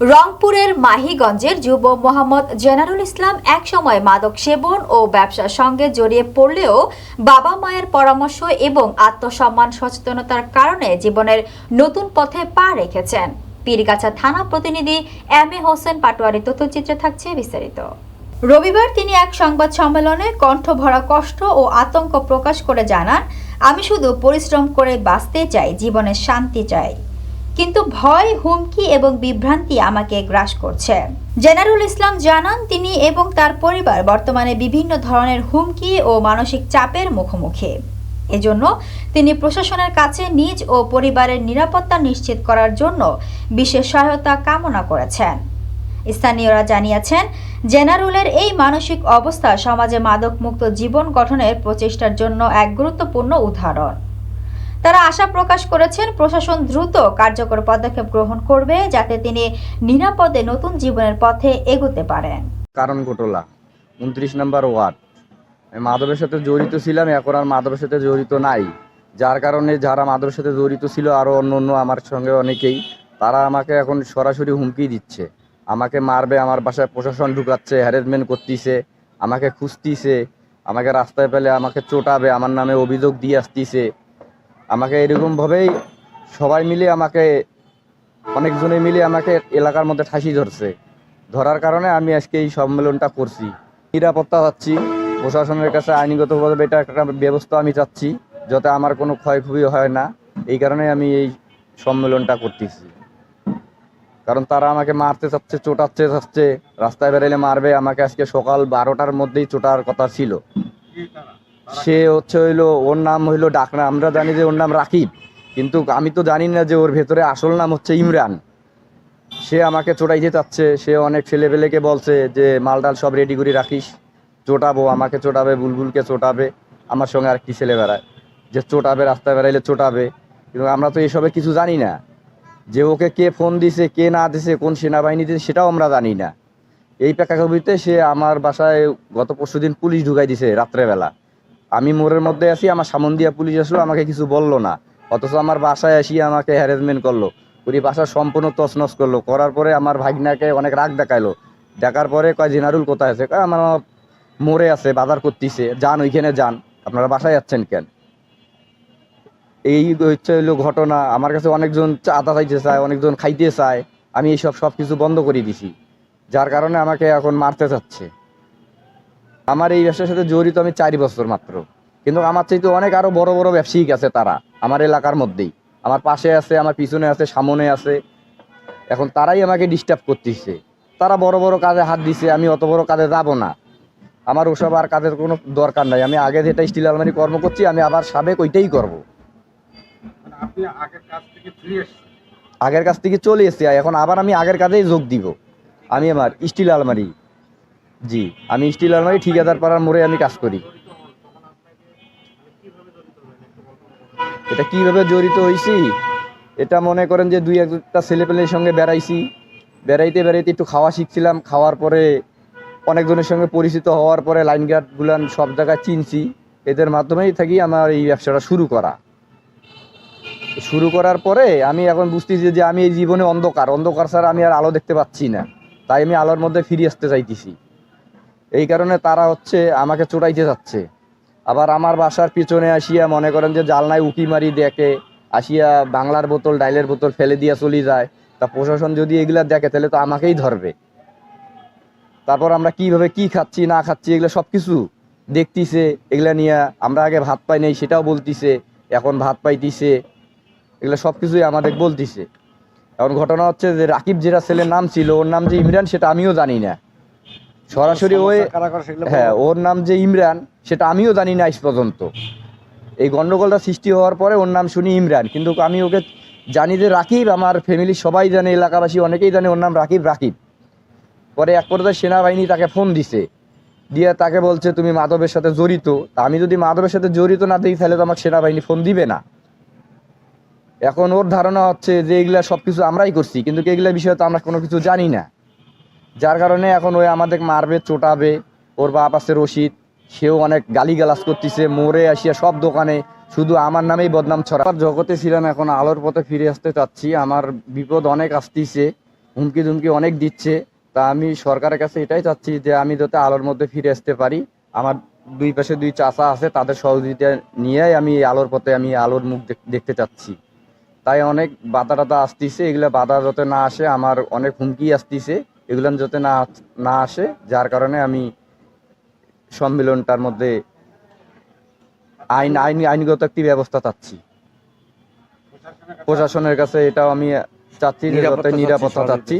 রংপুরের মাহিগঞ্জের যুব মোহাম্মদ জেনারুল ইসলাম একসময় মাদক সেবন ও ব্যবসার সঙ্গে জড়িয়ে পড়লেও বাবা মায়ের পরামর্শ এবং আত্মসম্মান সচেতনতার কারণে জীবনের নতুন পথে পা রেখেছেন। পীরগাছা থানা প্রতিনিধি এম এ হোসেন পাটোয়ারি তথ্যচিত্রে থাকছে বিস্তারিত। রবিবার তিনি এক সংবাদ সম্মেলনে কণ্ঠ ভরা কষ্ট ও আতঙ্ক প্রকাশ করে জানান, আমি শুধু পরিশ্রম করে বাঁচতে চাই, জীবনে শান্তি চাই। কিন্তু ভয়, হুমকি এবং বিভ্রান্তি আমাকে গ্রাস করছে। জেনারুল ইসলাম জানান, তিনি এবং তার পরিবার বর্তমানে বিভিন্ন ধরনের হুমকি ও মানসিক চাপের মুখোমুখি। এজন্য তিনি প্রশাসনের কাছে নিজ ও পরিবারের নিরাপত্তা নিশ্চিত করার জন্য বিশেষ সহায়তা কামনা করেছেন। স্থানীয়রা জানিয়েছেন, জেনারুলের এই মানসিক অবস্থা সমাজে মাদকমুক্ত জীবন গঠনের প্রচেষ্টার জন্য এক গুরুত্বপূর্ণ উদাহরণ। তারা আশা প্রকাশ করেছেন প্রশাসন দ্রুত কার্যকর পদক্ষেপ গ্রহণ করবে যাতে তিনি নিরাপদে নতুন জীবনের পথে এগোতে পারেন। কারণ ঘটোলা, উনত্রিশ নম্বর ওয়ার্ড। মাধবের সাথে জড়িত ছিলাম, এখন আর মাধবের সাথে জড়িত নাই। যার কারণে যারা মাধবের সাথে জড়িত ছিল আরও অন্য অন্য আমার সঙ্গে অনেকেই, তারা আমাকে এখন সরাসরি হুমকি দিচ্ছে। আমাকে মারবে, আমার বাসায় প্রশাসন ঢুকাচ্ছে হ্যারেসমেন্ট করতিছে, আমাকে খুঁজতিছে, আমাকে রাস্তায় পেলে আমাকে চোটাবে, আমার নামে অভিযোগ দিয়ে আসতিছে। আমাকে এরকমভাবেই সবাই মিলে আমাকে, অনেকজনে মিলে আমাকে এলাকার মধ্যে ঠাসি ধরছে। ধরার কারণে আমি আজকে এই সম্মেলনটা করছি। নিরাপত্তা চাচ্ছি। প্রশাসনের কাছে আইনগতভাবে এটা একটা ব্যবস্থা আমি চাচ্ছি, যাতে আমার কোনো ক্ষয়ক্ষতি হয় না। এই কারণে আমি এই সম্মেলনটা করতেছি। কারণ তারা আমাকে মারতে চাচ্ছে, চোটাচ্ছে, চাচ্ছে, রাস্তায় বেরোলে মারবে। আমাকে আজকে সকাল বারোটার মধ্যেই চোটার কথা ছিল। সে হচ্ছে হইল, ওর নাম হইল ডাকনা। আমরা জানি যে ওর নাম রাকিব, কিন্তু আমি তো জানি না যে ওর ভেতরে আসল নাম হচ্ছে ইমরান। সে আমাকে চোটাইতে চাচ্ছে, সে অনেক ছেলেপেলেকে বলছে যে মালটাল সব রেডি করে রাখিস, চোটাবো, আমাকে চোটাবে, বুলবুলকে চোটাবে, আমার সঙ্গে আরেকটি ছেলে বেড়ায়। যে চোটাবে, রাস্তায় বেড়াইলে চোটাবে। কিন্তু আমরা তো এসবে কিছু জানি না। যে ওকে কে ফোন দিছে, কে না দিছে, কোন সেনাবাহিনী দিছে সেটাও আমরা জানি না। এই প্রেক্ষাপটে সে আমার বাসায় গত পরশুদিন পুলিশ ঢুকাই দিছে রাত্রেবেলা। আমি মোড়ের মধ্যে আছি, আমার সামন্দিয়া পুলিশ আসলো, আমাকে কিছু বলল না। অথচ আমার বাসায় আসি আমাকে হ্যারাসমেন্ট করল। ওই বাসা সম্পূর্ণ তছনছ করল। করার পরে আমার ভাগনাকে অনেক রাগ দেখাইলো। দেখার পরে কয়, জেনারুল কোথায় আছে? কয়, আমার মোড়ে আছে, বাজার করতেছে। যান, ওইখানে যান। আপনারা বাসায় যাচ্ছেন কেন? এই হচ্ছে হইল ঘটনা। আমার কাছে অনেকজন চাঁদা চাইতে চায়, অনেকজন খাইতে চায়। আমি এইসব সব কিছু বন্ধ করে দিছি। যার কারণে আমাকে এখন মারতে চাচ্ছে। আমার এই ব্যবসার সাথে জড়িত আমি চারি বছর মাত্র। কিন্তু আমার চাইতে অনেক আরও বড় বড় ব্যবসায়িক আছে তারা আমার এলাকার মধ্যেই। আমার পাশে আছে আমার পিছনে আছে সামনে আছে। এখন তারাই আমাকে ডিস্টার্ব করতেছে। তারা বড় বড় কাজে হাত দিছে আমি অত বড় কাজে যাব না। আমার ওসব আর কাজের কোনো দরকার নাই। আমি আগে যেটা স্টিল আলমারি কর্ম করছি আমি আবার সাবেক ওইটাই করব। মানে আগের কাজ থেকে আগের কাছ থেকে চলে এসেছি এখন আবার আমি আগের কাজেই যোগ দিব। আমি আমার স্টিল আলমারি জি, আমি স্টিল আলমারি ঠিকাদার পাড়ার মোড়ে আমি কাজ করি। এটা কীভাবে জড়িত হয়েছি এটা মনে করেন যে দুই একটা ছেলেপেলের সঙ্গে বেড়াইছি। বেড়াইতে বেড়াইতে একটু খাওয়া শিখছিলাম। খাওয়ার পরে অনেকজনের সঙ্গে পরিচিত হওয়ার পরে লাইন গার্ডগুলান সব জায়গায় চিনছি। এদের মাধ্যমেই থাকি আমার এই ব্যবসাটা শুরু করা। শুরু করার পরে আমি এখন বুঝতেছি যে আমি এই জীবনে অন্ধকার। অন্ধকার ছাড়া আমি আর আলো দেখতে পাচ্ছি না। তাই আমি আলোর মধ্যে ফিরে আসতে চাইতেছি। এই কারণে তারা হচ্ছে আমাকে চোটাইতে যাচ্ছে। আবার আমার বাসার পিছনে আসিয়া মনে করেন যে জালনায় উকি মারি দেখে আসিয়া বাংলার বোতল, ডাইলের বোতল ফেলে দিয়া চলে যায়। তা প্রশাসন যদি এগুলা দেখে, তাহলে তো আমাকেই ধরবে। তারপর আমরা কীভাবে কি খাচ্ছি, না খাচ্ছি, এগুলো সব কিছু দেখতিছে, এগুলা নিয়ে আমরা আগে ভাত পাই নাই, সেটাও বলতিছে, এখন ভাত পাইতিছে, এগুলো সব কিছুই আমাদের বলতিছে। এখন ঘটনা হচ্ছে যে রাকিব যেটা ছেলের নাম ছিল, ওর নাম যে ইমরান, সেটা আমিও জানি না। সরাসরি ওই হ্যাঁ ওর নাম যে ইমরান সেটা আমিও জানি না আজ পর্যন্ত। এই গন্ডগোলটা সৃষ্টি হওয়ার পরে ওর নাম শুনি ইমরান কিন্তু আমি ওকে জানি যে রাকিব আমার ফ্যামিলির সবাই জানে এলাকাবাসী অনেকেই জানে ওর নাম রাকিব রাকিব। পরে এক পর্যায়ে সেনাবাহিনী তাকে ফোন দিছে। দিয়ে তাকে বলছে তুমি মাধবের সাথে জড়িত। তা আমি যদি মাধবের সাথে জড়িত না দিই তাহলে তো আমাকে সেনাবাহিনী ফোন দিবে না। এখন ওর ধারণা হচ্ছে যে এগুলা সব কিছু আমরাই করছি কিন্তু এগুলা বিষয়ে তো আমরা কোনো কিছু জানি না। যার কারণে এখন ওই আমাদের মারবে, চোটাবে, ওর বাপ আছে রশিদ, সেও অনেক গালিগালাজ করতেছে মোড়ে আসিয়া সব দোকানে শুধু আমার নামেই বদনাম ছড়া জগতে ছিলাম এখন, আলোর পথে ফিরে আসতে চাচ্ছি, আমার বিপদ অনেক আসতেছে হুমকি ধুমকি অনেক দিচ্ছে, তা আমি সরকারের কাছে এটাই চাচ্ছি যে আমি যাতে আলোর মধ্যে ফিরে আসতে পারি। আমার দুই পাশে দুই চাচা আছে, তাদের সহযোগিতা নিয়েই আমি আলোর পথে আমি আলোর মুখ দেখ- দেখতে চাচ্ছি। তাই অনেক বাধা টাধা আসতেছে, এগুলো বাধা যাতে না আসে, আমার অনেক হুমকি আসতেছে। এগুলো যাতে না না আসে যার কারণে আমি সম্মেলনটার মধ্যে আইন আইন আইনগত একটি ব্যবস্থা চাচ্ছি। প্রশাসনের কাছে এটাও আমি চাচ্ছি নিরাপত্তা চাচ্ছি, নিরাপত্তা চাচ্ছি।